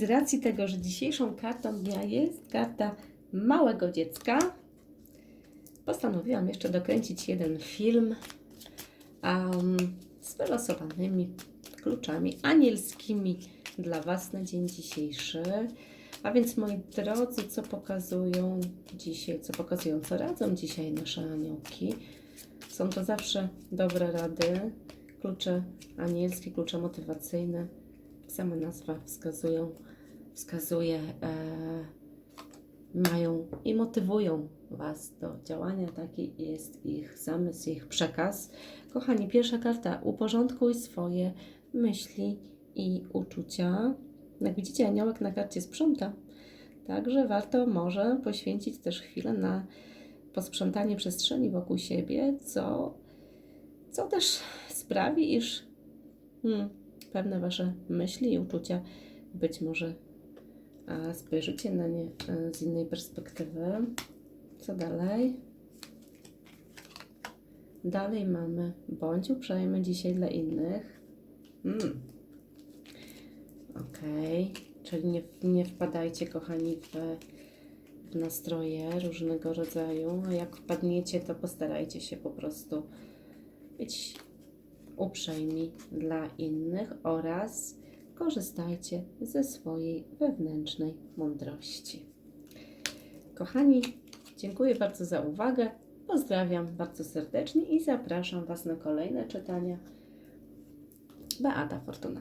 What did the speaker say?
Z racji tego, że dzisiejszą kartą dnia jest karta małego dziecka, postanowiłam jeszcze dokręcić jeden film um, z wylosowanymi kluczami anielskimi dla Was na dzień dzisiejszy. A więc moi drodzy, co pokazują dzisiaj, co pokazują, co radzą dzisiaj nasze aniołki? Są to zawsze dobre rady, klucze anielskie, klucze motywacyjne. Sama nazwa wskazują, wskazuje, e, mają i motywują Was do działania. Taki jest ich zamysł, ich przekaz. Kochani, pierwsza karta. Uporządkuj swoje myśli i uczucia. Jak widzicie, aniołek na karcie sprząta. Także warto może poświęcić też chwilę na posprzątanie przestrzeni wokół siebie, co, co też sprawi, iż hmm, pewne Wasze myśli i uczucia być może spojrzycie na nie e, z innej perspektywy. Co dalej? Dalej mamy bądź uprzejmy dzisiaj dla innych. Hmm. Okej, czyli nie, nie wpadajcie, kochani, w, w nastroje różnego rodzaju. A jak wpadniecie, to postarajcie się po prostu być uprzejmi dla innych oraz korzystajcie ze swojej wewnętrznej mądrości. Kochani, dziękuję bardzo za uwagę. Pozdrawiam bardzo serdecznie i zapraszam Was na kolejne czytania. Beata Fortuna.